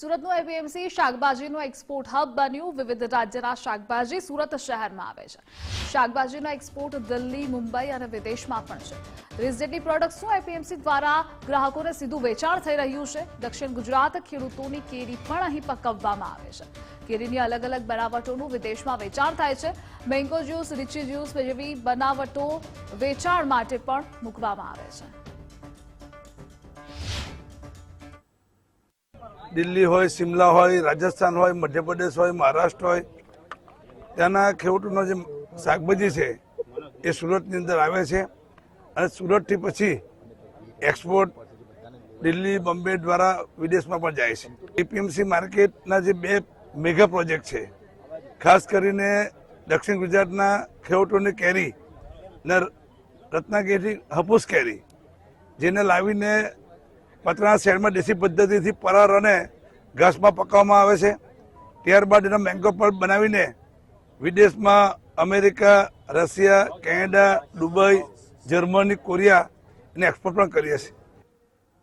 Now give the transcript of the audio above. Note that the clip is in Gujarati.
સુરતનું એપીએમસી શાકભાજીનું એક્સપોર્ટ હબ બન્યું. વિવિધ રાજ્યના શાકભાજી સુરત શહેરમાં આવે છે. શાકભાજીનો એક્સપોર્ટ દિલ્હી, મુંબઈ અને વિદેશમાં પણ છે. ત્રીસ જેટલી પ્રોડક્ટ્સનું એપીએમસી દ્વારા ગ્રાહકોને સીધું વેચાણ થઈ રહ્યું છે. દક્ષિણ ગુજરાત ખેડૂતોની કેરી પણ અહીં પકવવામાં આવે છે. કેરીની અલગ અલગ બનાવટોનું વિદેશમાં વેચાણ થાય છે. મેંગો જ્યુસ, રીચી જ્યુસ જેવી બનાવટો વેચાણ માટે પણ મૂકવામાં આવે છે. દિલ્હી હોય સિમલા હોય, રાજસ્થાન હોય, મધ્યપ્રદેશ હોય, મહારાષ્ટ્ર હોય, ત્યાંના ખેડૂતોનો જે શાકભાજી છે એ સુરતની અંદર આવે છે અને સુરતથી પછી એક્સપોર્ટ દિલ્હી, બોમ્બે દ્વારા વિદેશમાં પણ જાય છે. એપીએમસી માર્કેટના જે બે મેગા પ્રોજેક્ટ છે, ખાસ કરીને દક્ષિણ ગુજરાતના ખેડૂતોની કેરી ને રત્નાગીરી, હપૂસ કેરી, જેને લાવીને પતરા શહેરમાં દેશી પદ્ધતિથી પરાર અને ઘાસમાં પકાવવામાં આવે છે. ત્યારબાદ એનો મેંગો પલ્પ બનાવીને વિદેશમાં America, Russia, Canada, Dubai, Germany, Korea એને એક્સપોર્ટ પણ કરીએ છીએ.